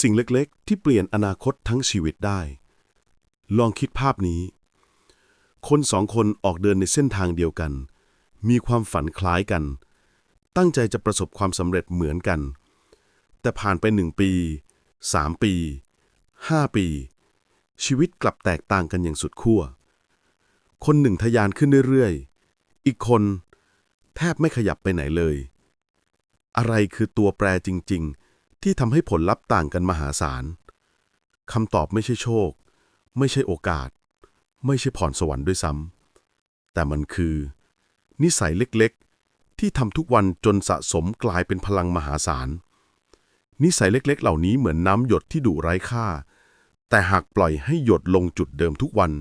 สิ่งเล็กๆ ที่เปลี่ยนอนาคตทั้งชีวิตได้ ลองคิดภาพนี้ คนสองคนออกเดินในเส้นทางเดียวกัน มีความฝันคล้ายกัน ตั้งใจจะประสบความสำเร็จเหมือนกัน แต่ผ่านไปหนึ่งปีสามปีห้าปี ชีวิตกลับแตกต่างกันอย่างสุดขั้ว คนหนึ่งทะยานขึ้นเรื่อยๆ อีกคนแทบไม่ขยับไปไหนเลย อะไรคือตัวแปรจริงๆ ที่ทำให้ผลลัพธ์ต่างกันมหาศาลคำตอบไม่ใช่โชค ไม่ใช่โอกาส ไม่ใช่พรสวรรค์ด้วยซ้ำแต่มันคือ นิสัยเล็กๆ ที่ทำทุกวันจนสะสมกลายเป็นพลังมหาศาลนิสัยเล็กๆ เหล่านี้เหมือนน้ำหยดที่ดุไร้ค่า แต่หากปล่อยให้หยดลงจุดเดิมทุกวัน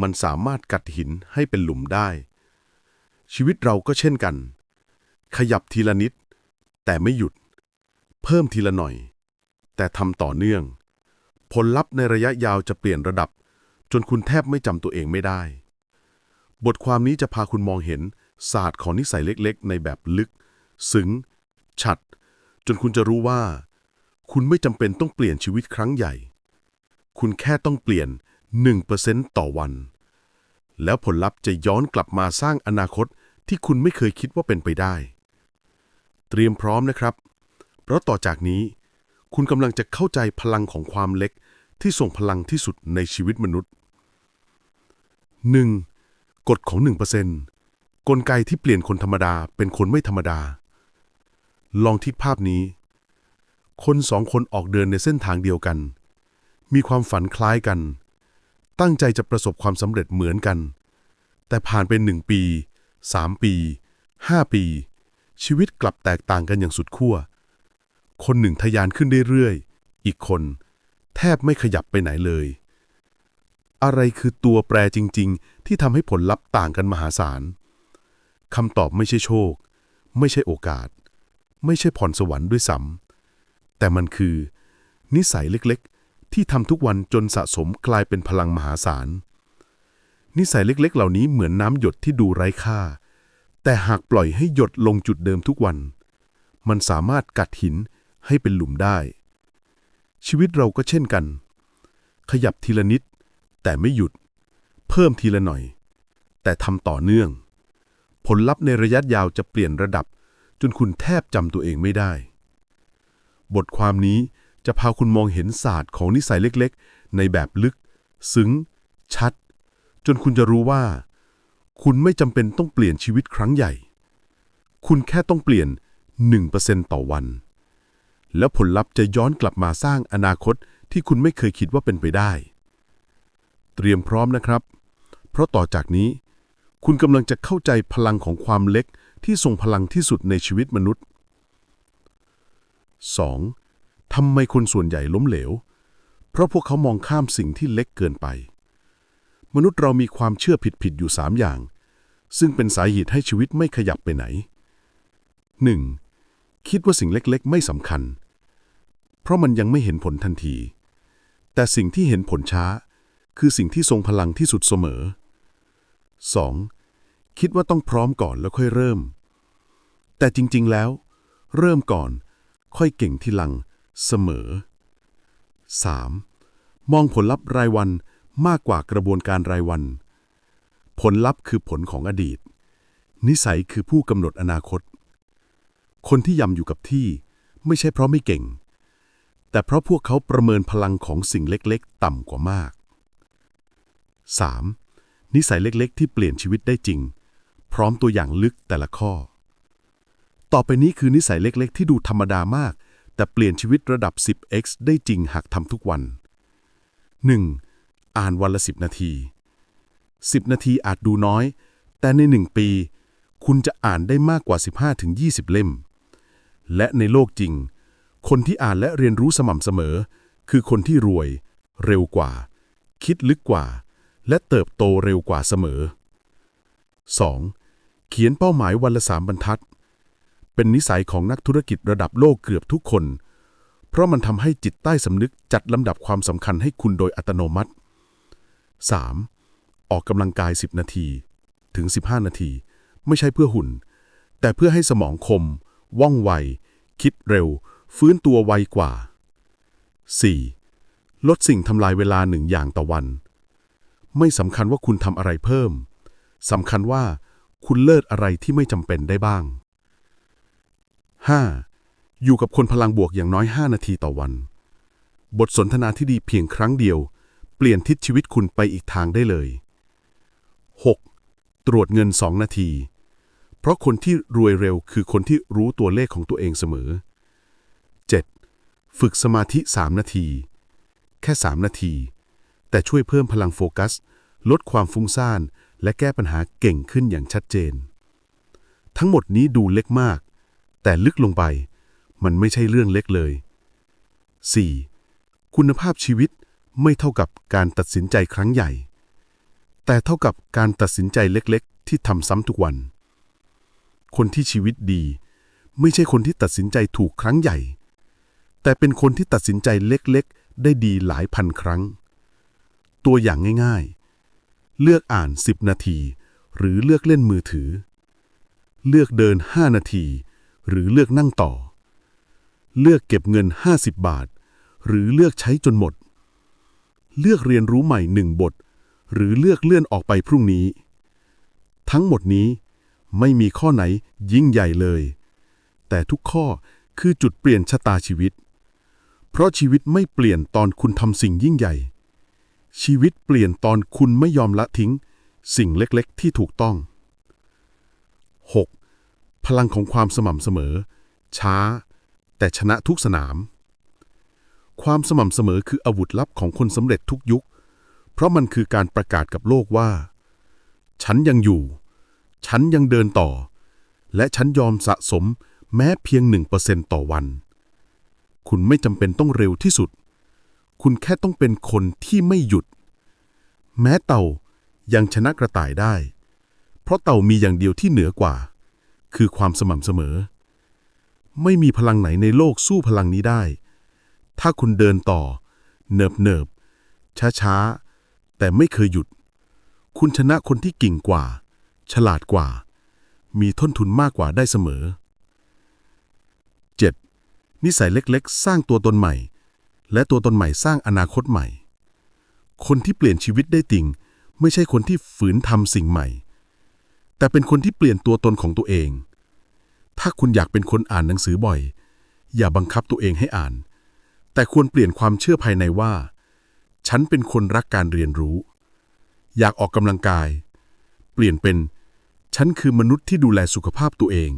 มันสามารถกัดหินให้เป็นหลุมได้ ชีวิตเราก็เช่นกัน ขยับทีละนิด แต่ไม่หยุด เพิ่มทีละหน่อย แต่ทำต่อเนื่อง ผลลัพธ์ในระยะยาวจะเปลี่ยนระดับ จนคุณแทบไม่จำตัวเองไม่ได้ บทความนี้จะพาคุณมองเห็นศาสตร์ของนิสัยเล็กๆ ในแบบลึก ซึ้งชัด จนคุณจะรู้ว่า คุณไม่จำเป็นต้องเปลี่ยนชีวิตครั้งใหญ่ คุณแค่ต้องเปลี่ยน 1%ต่อวัน แล้วผลลัพธ์จะย้อนกลับมาสร้างอนาคตที่คุณไม่เคยคิดว่าเป็นไปได้ เตรียมพร้อมนะครับ เพราะต่อจากนี้ คุณกำลังจะเข้าใจพลังของความเล็กที่ส่งพลังที่สุดในชีวิตมนุษย์ 1. กฎของ 1%กลไกที่เปลี่ยนคนธรรมดาเป็นคนไม่ธรรมดา ลองทิดภาพนี้ คนสองคนออกเดินในเส้นทางเดียวกัน มีความฝันคล้ายกัน ตั้งใจจะประสบความสำเร็จเหมือนกัน แต่ผ่านไปหนึ่งปีสามปีห้าปี ชีวิตกลับแตกต่างกันอย่างสุดขั้ว คนหนึ่งทะยานขึ้นเรื่อยๆ อีกคน แทบไม่ขยับไปไหนเลย อะไรคือตัวแปรจริง ๆ ที่ทำให้ผลลัพธ์ต่างกันมหาศาลคำตอบไม่ใช่โชค ไม่ใช่โอกาส ไม่ใช่พรสวรรค์ด้วยซ้ำแต่มันคือ นิสัยเล็กๆ ที่ทำทุกวันจนสะสมกลายเป็นพลังมหาศาล นิสัยเล็กๆ เหล่านี้เหมือนน้ำหยดที่ดูไร้ค่า แต่หากปล่อยให้หยดลงจุดเดิมทุกวัน มันสามารถกัดหิน ให้เป็นหลุมได้ ชีวิตเราก็เช่นกัน ขยับทีละนิด แต่ไม่หยุด เพิ่มทีละหน่อย แต่ทำต่อเนื่อง ผลลัพธ์ในระยะยาวจะเปลี่ยนระดับ จนคุณแทบจำตัวเองไม่ได้ บทความนี้จะพาคุณมองเห็นศาสตร์ของนิสัยเล็กๆ ในแบบลึก ซึ้ง ชัด จนคุณจะรู้ว่า คุณไม่จำเป็นต้องเปลี่ยนชีวิตครั้งใหญ่ คุณแค่ต้องเปลี่ยน 1%ต่อวัน แล้วผลลัพธ์จะย้อนกลับมาสร้างอนาคตที่คุณไม่เคยคิดว่าเป็นไปได้ เตรียมพร้อมนะครับ เพราะต่อจากนี้ คุณกำลังจะเข้าใจพลังของความเล็กที่ทรงพลังที่สุดในชีวิตมนุษย์ 2. ทำไมคนส่วนใหญ่ล้มเหลว เพราะพวกเขามองข้ามสิ่งที่เล็กเกินไป มนุษย์เรามีความเชื่อผิดๆอยู่ 3 อย่าง ซึ่งเป็นสาเหตุให้ชีวิตไม่ขยับไปไหน 1. คิดว่าสิ่งเล็กๆ ไม่สำคัญ เพราะมันยังไม่เห็นผลทันที แต่สิ่งที่เห็นผลช้า คือสิ่งที่ทรงพลังที่สุดเสมอ 2. คิดว่าต้องพร้อมก่อนแล้วค่อยเริ่ม แต่จริง ๆ แล้ว เริ่มก่อน ค่อยเก่งที่หลังเสมอ 3. มองผลลัพธ์รายวันมากกว่ากระบวนการรายวัน ผลลัพธ์คือผลของอดีต นิสัยคือผู้กำหนดอนาคต คนที่ยำอยู่กับที่ไม่ใช่เพราะไม่เก่ง แต่เพราะพวกเขาประเมินพลังของสิ่งเล็กๆ ต่ำกว่ามาก 3. นิสัยเล็กๆ ที่เปลี่ยนชีวิตได้จริง พร้อมตัวอย่างลึกแต่ละข้อ ต่อไปนี้คือนิสัยเล็กๆ ที่ดูธรรมดามาก แต่เปลี่ยนชีวิตระดับ 10x ได้จริงหากทำทุกวัน 1. อ่านวันละ 10 นาที 10 นาทีอาจดูน้อย แต่ใน 1 ปี คุณจะอ่านได้มากกว่า 15-20 เล่ม และในโลกจริง คนที่อ่านและเรียนรู้สม่ำเสมอ คือคนที่รวย เร็วกว่า คิดลึกกว่า และเติบโตเร็วกว่าเสมอ 2. เขียนเป้าหมายวันละสามบรรทัด เป็นนิสัยของนักธุรกิจระดับโลกเกือบทุกคน เพราะมันทำให้จิตใต้สำนึกจัดลำดับความสำคัญให้คุณโดยอัตโนมัติ 3. ออกกำลังกาย 10 นาทีถึง 15 นาที ไม่ใช่เพื่อหุ่น แต่เพื่อให้สมองคม ว่องไว คิดเร็ว ฟื้นตัวไวกว่า 4. ลดสิ่งทำลายเวลาหนึ่งอย่างต่อวัน ไม่สำคัญว่าคุณทำอะไรเพิ่มสำคัญว่าคุณเลิศอะไรที่ไม่จำเป็นได้บ้าง 5. อยู่กับคนพลังบวกอย่างน้อย 5 นาทีต่อวัน บทสนทนาที่ดีเพียงครั้งเดียว เปลี่ยนทิศชีวิตคุณไปอีกทางได้เลย 6. ตรวจเงิน 2 นาที เพราะคนที่รวยเร็วคือคนที่รู้ตัวเลขของตัวเองเสมอ ฝึกสมาธิ 3 นาที แค่ 3 นาที แต่ช่วยเพิ่มพลังโฟกัส ลดความฟุ้งซ่าน และแก้ปัญหาเก่งขึ้นอย่างชัดเจน ทั้งหมดนี้ดูเล็กมาก แต่ลึกลงไป มันไม่ใช่เรื่องเล็กเลย 4. คุณภาพชีวิตไม่เท่ากับการตัดสินใจครั้งใหญ่ แต่เท่ากับการตัดสินใจเล็กๆ ที่ทำซ้ำทุกวัน คนที่ชีวิตดี ไม่ใช่คนที่ตัดสินใจถูกครั้งใหญ่ แต่เป็นคนที่ตัดสินใจเล็กๆ ได้ดีหลายพันครั้ง ตัวอย่างง่ายๆ เลือกอ่าน 10 นาที หรือเลือกเล่นมือถือ เลือกเดิน 5 นาที หรือเลือกนั่งต่อ เลือกเก็บเงิน 50 บาท หรือเลือกใช้จนหมด เลือกเรียนรู้ใหม่หนึ่งบท หรือเลือกเลื่อนออกไปพรุ่งนี้ ทั้งหมดนี้ไม่มีข้อไหนยิ่งใหญ่เลย แต่ทุกข้อคือจุดเปลี่ยนชะตาชีวิต เพราะชีวิตไม่เปลี่ยนตอนคุณทำสิ่งยิ่งใหญ่ ชีวิตเปลี่ยนตอนคุณไม่ยอมละทิ้ง สิ่งเล็กๆ ที่ถูกต้อง 6. พลังของความสม่ำเสมอ ช้า แต่ชนะทุกสนาม ความสม่ำเสมอคืออาวุธลับของคนสำเร็จทุกยุค เพราะมันคือการประกาศกับโลกว่า ฉันยังอยู่ ฉันยังเดินต่อ และฉันยอมสะสมแม้เพียง1%ต่อวัน คุณไม่จำเป็นต้องเร็วที่สุด คุณแค่ต้องเป็นคนที่ไม่หยุด แม้เต่ายังชนะกระต่ายได้ เพราะเต่ามีอย่างเดียวที่เหนือกว่า คือความสม่ำเสมอ ไม่มีพลังไหนในโลกสู้พลังนี้ได้ ถ้าคุณเดินต่อ เนิบเนิบช้าช้าๆแต่ไม่เคยหยุด คุณชนะคนที่กิ่งกว่า ฉลาดกว่า มีต้นทุนมากกว่าได้เสมอ นิสัยเล็กๆ สร้างตัวตนใหม่ และตัวตนใหม่สร้างอนาคตใหม่ คนที่เปลี่ยนชีวิตได้ติ่งไม่ใช่คนที่ฝืนทำสิ่งใหม่ แต่เป็นคนที่เปลี่ยนตัวตนของตัวเอง ถ้าคุณอยากเป็นคนอ่านหนังสือบ่อย อย่าบังคับตัวเองให้อ่าน แต่ควรเปลี่ยนความเชื่อภายในว่า ฉันเป็นคนรักการเรียนรู้ อยากออกกำลังกาย เปลี่ยนเป็น ฉันคือมนุษย์ที่ดูแลสุขภาพตัวเอง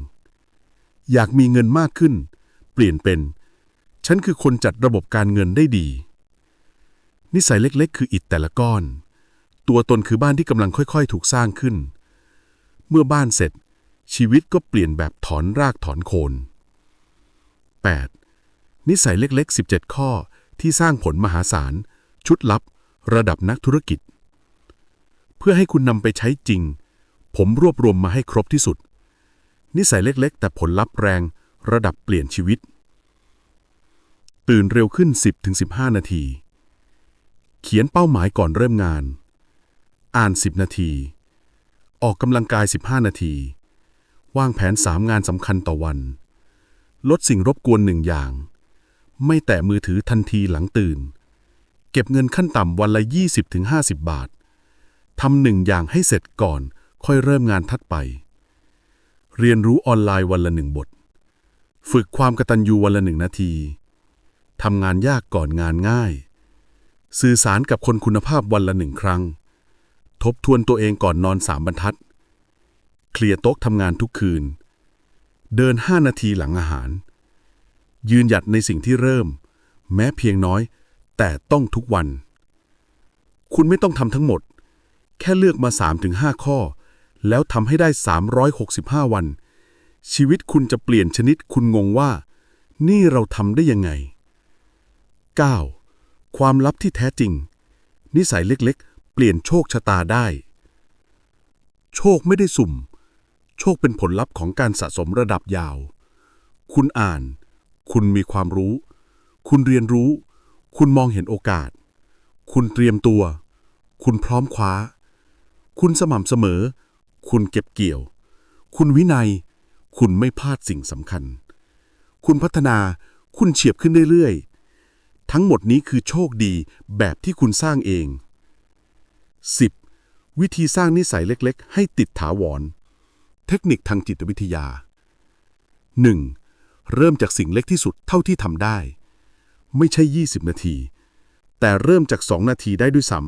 อยากมีเงินมากขึ้น เปลี่ยนเป็น ฉันคือคนจัดระบบการเงินได้ดี นิสัยเล็กๆ คืออิฐแต่ละก้อน ตัวตนคือบ้านที่กำลังค่อยๆ ถูกสร้างขึ้น เมื่อบ้านเสร็จ ชีวิตก็เปลี่ยนแบบถอนรากถอนโคน 8. นิสัยเล็กๆ 17 ข้อที่สร้างผลมหาศาล ชุดลับ ระดับนักธุรกิจ เพื่อให้คุณนำไปใช้จริง ผมรวบรวมมาให้ครบที่สุด นิสัยเล็กๆ แต่ผลลัพธ์แรง ระดับเปลี่ยนชีวิต ตื่นเร็วขึ้น 10-15 นาที เขียนเป้าหมายก่อนเริ่มงาน อ่าน 10 นาที ออกกำลังกาย 15 นาที วางแผน 3 งานสำคัญต่อวัน ลดสิ่งรบกวนหนึ่งอย่าง ไม่แตะมือถือทันทีหลังตื่น เก็บเงินขั้นต่ำวันละ 20-50 บาททำหนึ่งอย่างให้เสร็จก่อนค่อยเริ่มงานทัดไป เรียนรู้ออนไลน์วันละหนึ่งบท ฝึกความกตัญญูวันละหนึ่งนาทีทำงานยากก่อนงานง่าย สื่อสารกับคนคุณภาพวันละหนึ่งครั้ง ทบทวนตัวเองก่อนนอนสามบรรทัด เคลียร์โต๊ะทำงานทุกคืน เดินห้านาทีหลังอาหาร ยืนหยัดในสิ่งที่เริ่ม แม้เพียงน้อย แต่ต้องทุกวัน คุณไม่ต้องทำทั้งหมด แค่เลือกมา 3-5 ข้อ แล้วทำให้ได้ 365 วัน ชีวิตคุณจะเปลี่ยนชนิดคุณงงว่า นี่เราทำได้ยังไง 9. ความลับที่แท้จริง นิสัยเล็กๆ เปลี่ยนโชคชะตาได้ โชคไม่ได้สุ่ม โชคเป็นผลลัพธ์ของการสะสมระดับยาว คุณอ่าน คุณมีความรู้ คุณเรียนรู้ คุณมองเห็นโอกาส คุณเตรียมตัว คุณพร้อมคว้า คุณสม่ำเสมอ คุณเก็บเกี่ยว คุณวินัย คุณไม่พลาดสิ่งสำคัญ คุณพัฒนา คุณเฉียบขึ้นเรื่อยๆ ทั้งหมดนี้คือโชคดีแบบที่คุณสร้างเอง 10. วิธีสร้างนิสัยเล็กๆ ให้ติดถาวร เทคนิคทางจิตวิทยา 1. เริ่มจากสิ่งเล็กที่สุดเท่าที่ทำได้ ไม่ใช่ 20 นาที แต่เริ่มจาก 2 นาทีได้ด้วยซ้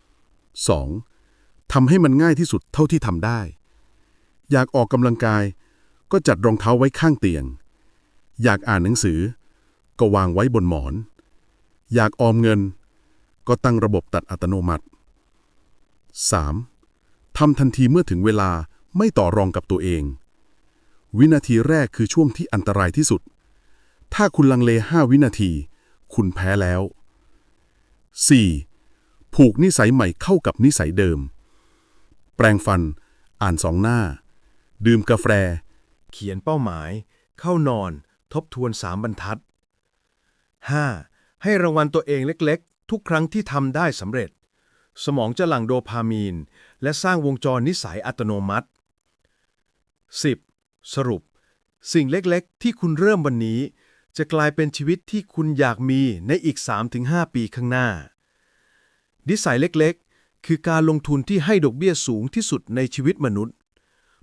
ำ 2. ทำให้มันง่ายที่สุดเท่าที่ทำได้ อยากออกกำลังกาย ก็จัดรองเท้าไว้ข้างเตียง อยากอ่านหนังสือ ก็วางไว้บนหมอน อยากออมเงิน ก็ตั้งระบบตัดอัตโนมัติ 3. ทำทันทีเมื่อถึงเวลาไม่ต่อรองกับตัวเอง วินาทีแรกคือช่วงที่อันตรายที่สุด ถ้าคุณลังเล5วินาที คุณแพ้แล้ว 4. ผูกนิสัยใหม่เข้ากับนิสัยเดิม แปรงฟัน อ่านสองหน้า ดื่มกาแฟ เขียนเป้าหมาย เข้านอน ทบทวนสามบรรทัด 5. ให้รางวัลตัวเองเล็กๆ ทุกครั้งที่ทำได้สำเร็จ สมองจะหลั่งโดพามีน และสร้างวงจรนิสัยอัตโนมัติ 10. สรุป สิ่งเล็กๆ ที่คุณเริ่มวันนี้ จะกลายเป็นชีวิตที่คุณอยากมีในอีก 3-5 ปีข้างหน้า นิสัยเล็กๆ คือการลงทุนที่ให้ดอกเบี้ยสูงที่สุดในชีวิตมนุษย์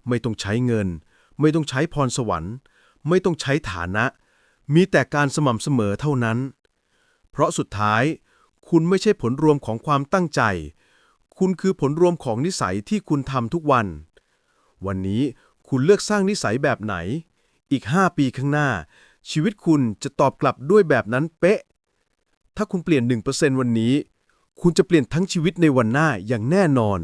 ไม่ต้องใช้เงิน ไม่ต้องใช้พรสวรรค์ ไม่ต้องใช้ฐานะ มีแต่การสม่ำเสมอเท่านั้น เพราะสุดท้ายคุณไม่ใช่ผลรวมของความตั้งใจ คุณคือผลรวมของนิสัยที่คุณทำทุกวัน วันนี้คุณเลือกสร้างนิสัยแบบไหน อีก 5 ปีข้างหน้า ชีวิตคุณจะตอบกลับด้วยแบบนั้นเป๊ะ ถ้าคุณเปลี่ยน 1%วันนี้ คุณจะเปลี่ยนทั้งชีวิตในวันหน้าอย่างแน่นอน